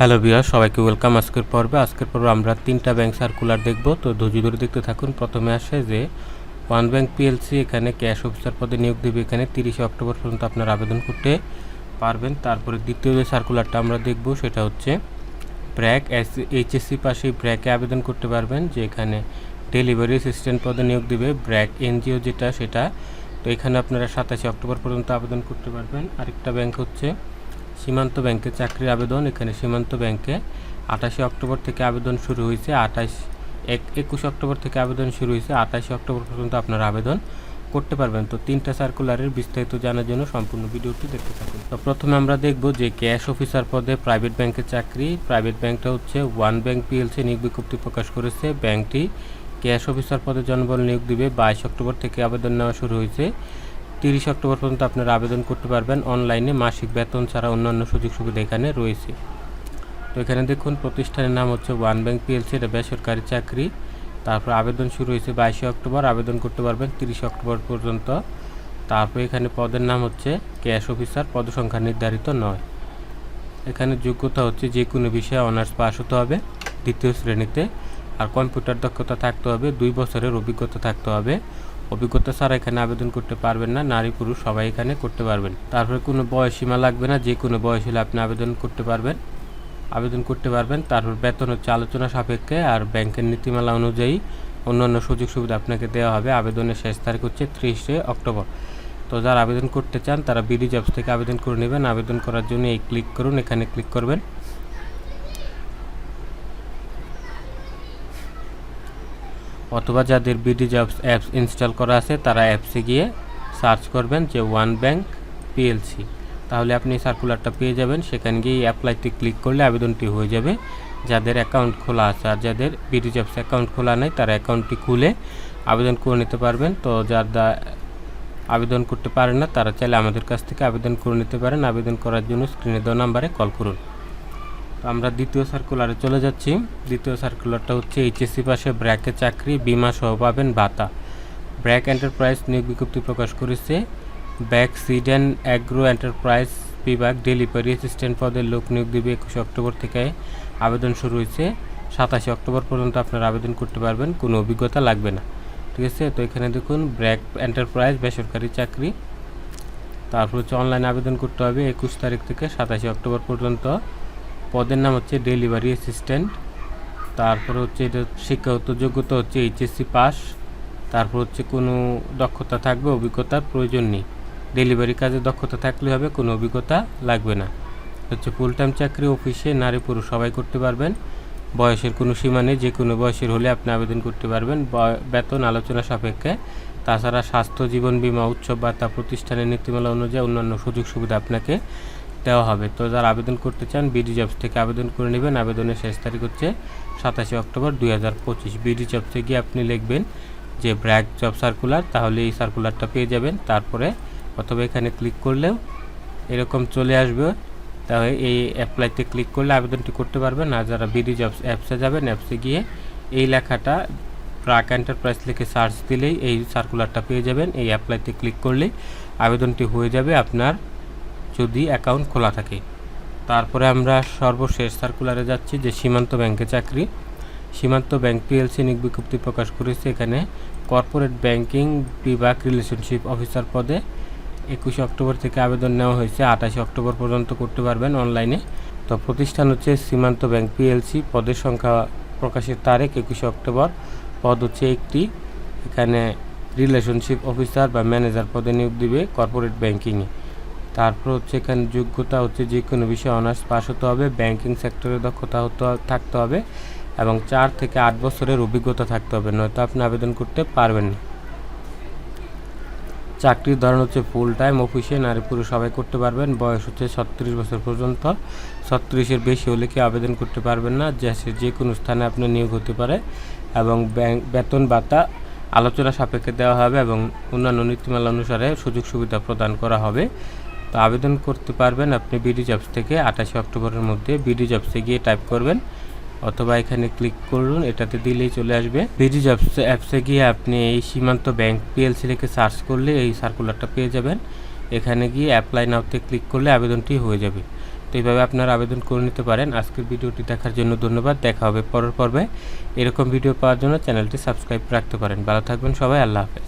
Hello বিয়ার সবাইকে welcome. আজকের পর্বে আজকের পর্বে আমরা তিনটা ব্যাংক সার্কুলার দেখব। তো ধৈর্য ধরে দেখতে থাকুন। প্রথমে আসে যে ওয়ান ব্যাংক পিএলসি এখানে ক্যাশ অফিসার পদে নিয়োগ দেবে এখানে তিরিশে অক্টোবর পর্যন্ত আপনার আবেদন করতে পারবেন। তারপরে দ্বিতীয় যে সার্কুলারটা আমরা দেখব, সেটা হচ্ছে ব্র্যাক এস, এইচএসসি পাশে ব্র্যাকে আবেদন করতে পারবেন, যে এখানে ডেলিভারি অ্যাসিস্ট্যান্ট পদে নিয়োগ দেবে। ব্র্যাক এনজিও যেটা, সেটা। তো এখানে আপনারা সাতাশে অক্টোবর পর্যন্ত আবেদন করতে পারবেন। আরেকটা ব্যাংক হচ্ছে সীমান্ত ব্যাংকে চাকরির আবেদন। এখানে সীমান্ত ব্যাংকে আঠাশে অক্টোবর থেকে আবেদন শুরু হয়েছে। আঠাশ, এক, একুশ অক্টোবর থেকে আবেদন শুরু হয়েছে। আঠাশে অক্টোবর পর্যন্ত আপনারা আবেদন করতে পারবেন। তো তিনটা সার্কুলারের বিস্তারিত জানার জন্য সম্পূর্ণ ভিডিওটি দেখতে থাকুন। তো প্রথমে আমরা দেখব যে ক্যাশ অফিসার পদে প্রাইভেট ব্যাংকের চাকরি। প্রাইভেট ব্যাংকটা হচ্ছে ওয়ান ব্যাংক পিএলসি নিয়োগ বিজ্ঞপ্তি প্রকাশ করেছে। ব্যাংকটি ক্যাশ অফিসার পদে জনবল নিয়োগ দিবে। বাইশ অক্টোবর থেকে আবেদন নেওয়া শুরু হয়েছে। তিরিশ অক্টোবর পর্যন্ত আপনারা আবেদন করতে পারবেন অনলাইনে, মাসিক বেতন ছাড়া অন্যান্য সুযোগ সুবিধা এখানে রয়েছে। তো এখানে দেখুন, প্রতিষ্ঠানের নাম হচ্ছে ওয়ান ব্যাংক পিএলসি, এটা বেসরকারি চাকরি। তারপর আবেদন শুরু হয়েছে বাইশে অক্টোবর, আবেদন করতে পারবেন তিরিশে অক্টোবর পর্যন্ত। তারপর এখানে পদের নাম হচ্ছে ক্যাশ অফিসার, পদসংখ্যা নির্ধারিত নয়। এখানে যোগ্যতা হচ্ছে যে কোনো বিষয়ে অনার্স পাস হতে হবে দ্বিতীয় শ্রেণীতে। আর কম্পিউটার দক্ষতা থাকতে হবে, দুই বছরের অভিজ্ঞতা থাকতে হবে। অভিজ্ঞতা ছাড়া এখানে আবেদন করতে পারবেন না, নারী, পুরুষ, সবাই এখানে করতে পারবেন। তারপরে কোনো বয়স সীমা লাগবে না যে কোনো বয়স হলে আপনি আবেদন করতে পারবেন। আবেদন করতে পারবেন, তারপর বেতন হচ্ছে আলোচনা সাপেক্ষে আর ব্যাংকের নীতিমালা অনুযায়ী অন্যান্য সুযোগ সুবিধা আপনাকে দেওয়া হবে। আবেদনের শেষ তারিখ হচ্ছে ত্রিশে অক্টোবর। তো যারা আবেদন করতে চান, তারা বিডি জবস থেকে আবেদন করে নেবেন। আবেদন করার জন্য এই ক্লিক করুন, এখানে ক্লিক করবেন। অথবা যাদের বিডি জবস অ্যাপস ইনস্টল করা আছে, তারা অ্যাপসে গিয়ে সার্চ করবেন যে ওয়ান ব্যাংক পিএলসি তাহলে আপনি সার্কুলারটা পেয়ে যাবেন। সেখানে গিয়ে অ্যাপ্লাইতে ক্লিক করলে আবেদনটি হয়ে যাবে। যাদের অ্যাকাউন্ট খোলা আছে আর যাদের বিডি জবস অ্যাকাউন্ট খোলা নেই, তারা অ্যাকাউন্টটি খুলে আবেদন করে নিতে পারবেন। তো যারা আবেদন করতে পারেন না, তারা চাইলে আমাদের কাছ থেকে আবেদন করে নিতে পারেন। আবেদন করার জন্য স্ক্রিনে দেওয়া নাম্বারে কল করুন। আমরা দ্বিতীয় সার্কুলারে চলে যাচ্ছি। দ্বিতীয় সার্কুলারটা হচ্ছে এইচএসসি পাশে ব্র্যাকে চাকরি, বিমা সহ পাবেন ভাতা। ব্র্যাক এন্টারপ্রাইজ নিয়োগ বিজ্ঞপ্তি প্রকাশ করেছে। ব্যাক সিডেন অ্যাগ্রো এন্টারপ্রাইজ বিভাগ ডেলিভারি অ্যাসিস্ট্যান্ট পদের লোক নিয়োগ দিবে একুশে অক্টোবর থেকে আবেদন শুরু হয়েছে। সাতাশে অক্টোবর পর্যন্ত আপনারা আবেদন করতে পারবেন, কোনো অভিজ্ঞতা লাগবে না। ঠিক আছে? তো এখানে দেখুন ব্র্যাক এন্টারপ্রাইজ বেসরকারি চাকরি। তারপর হচ্ছে অনলাইনে আবেদন করতে হবে একুশ তারিখ থেকে সাতাশে অক্টোবর পর্যন্ত। পদের নাম হচ্ছে ডেলিভারি অ্যাসিস্ট্যান্ট। তারপর হচ্ছে এটা শিক্ষাগত যোগ্যতা হচ্ছে এইচএসসি পাস। তারপর হচ্ছে কোনো দক্ষতা থাকবে, অভিজ্ঞতার প্রয়োজন নেই। ডেলিভারি কাজে দক্ষতা থাকলে হবে, কোনো অভিজ্ঞতা লাগবে না। হচ্ছে ফুল টাইম চাকরি, অফিসে নারী পুরুষ সবাই করতে পারবেন। বয়সের কোনো সীমা নেই, যে কোনো বয়সের হলে আপনি আবেদন করতে পারবেন। বেতন, আলোচনা সাপেক্ষে। তাছাড়া স্বাস্থ্য, জীবন বীমা, উৎসব ভাতা প্রতিষ্ঠানের নীতিমালা অনুযায়ী অন্যান্য সুযোগ সুবিধা আপনাকে দেওয়া হবে। তো যারা আবেদন করতে চান বিডি জবস থেকে আবেদন করে নেবেন। আবেদনের শেষ তারিখ হচ্ছে সাতাশে অক্টোবর দুই হাজার পঁচিশ। বিডি জবসে গিয়ে আপনি লিখবেন যে ব্র্যাক জব সার্কুলার, তাহলে এই সার্কুলারটা পেয়ে যাবেন। তারপরে অথবা এখানে ক্লিক করলেও এরকম চলে আসবে। তাহলে এই অ্যাপ্লাইতে ক্লিক করলে আবেদনটি করতে পারবেন। আর যারা বিডি জবস অ্যাপসে যাবেন অ্যাপসে গিয়ে এই লেখাটা ব্রাক এন্টারপ্রাইজ লিখে সার্চ দিলেই এই সার্কুলারটা পেয়ে যাবেন। এই অ্যাপ্লাইতে ক্লিক করলেই আবেদনটি হয়ে যাবে আপনার যদি অ্যাকাউন্ট খোলা থাকে। তারপরে আমরা সর্বশেষ সার্কুলারে যাচ্ছি যে সীমান্ত ব্যাংকে চাকরি। সীমান্ত ব্যাংক পিএলসি নিয়োগ বিজ্ঞপ্তি প্রকাশ করেছে। এখানে কর্পোরেট ব্যাংকিং বিভাগ রিলেশনশিপ অফিসার পদে একুশে অক্টোবর থেকে আবেদন নেওয়া হয়েছে। আঠাশে অক্টোবর পর্যন্ত করতে পারবেন অনলাইনে তো প্রতিষ্ঠান হচ্ছে সীমান্ত ব্যাংক পিএলসি পদের সংখ্যা প্রকাশের তারিখ একুশে অক্টোবর। পদ হচ্ছে একটি। এখানে রিলেশনশিপ অফিসার বা ম্যানেজার পদে নিয়োগ দিবে কর্পোরেট ব্যাংকিংয়ে তারপর হচ্ছে এখানে যোগ্যতা হচ্ছে যে কোনো বিষয়ে অনার্স পাস হতে হবে ব্যাংকিং সেক্টরে দক্ষতা হতে থাকতে হবে এবং চার থেকে আট বছরের অভিজ্ঞতা থাকতে হবে, নয়তো আপনি আবেদন করতে পারবেন না। চাকরির ধরন হচ্ছে ফুল টাইম অফিসে নারী পুরুষ সবাই করতে পারবেন, বয়স হচ্ছে ছত্রিশ বছর পর্যন্ত। ছত্রিশের বেশি হলে কি আবেদন করতে পারবেন না যে যে কোনো স্থানে আপনি নিয়োগ হতে পারে এবং ব্যাংক, বেতন ভাতা আলোচনা সাপেক্ষে দেওয়া হবে এবং অন্যান্য নীতিমালা অনুসারে সুযোগ সুবিধা প্রদান করা হবে। তো আবেদন করতে পারবেন আপনি বিডি জবস থেকে আঠাশে অক্টোবরের মধ্যে বিডি জবসে গিয়ে টাইপ করবেন অথবা এখানে ক্লিক করুন, এটাতে দিলেই চলে আসবে। বিডি জবস অ্যাপসে গিয়ে আপনি এই সীমান্ত ব্যাংক পিএলসি লিখে সার্চ করলে এই সার্কুলারটা পেয়ে যাবেন। এখানে গিয়ে অ্যাপ্লাই নাওতে ক্লিক করলে আবেদনটি হয়ে যাবে। তো এইভাবে আপনারা আবেদন করে নিতে পারেন। আজকের ভিডিওটি দেখার জন্য ধন্যবাদ। দেখা হবে পরের পর্বে। এরকম ভিডিও পাওয়ার জন্য চ্যানেলটি সাবস্ক্রাইব রাখতে পারেন। ভালো থাকবেন সবাই। আল্লাহ হাফেজ।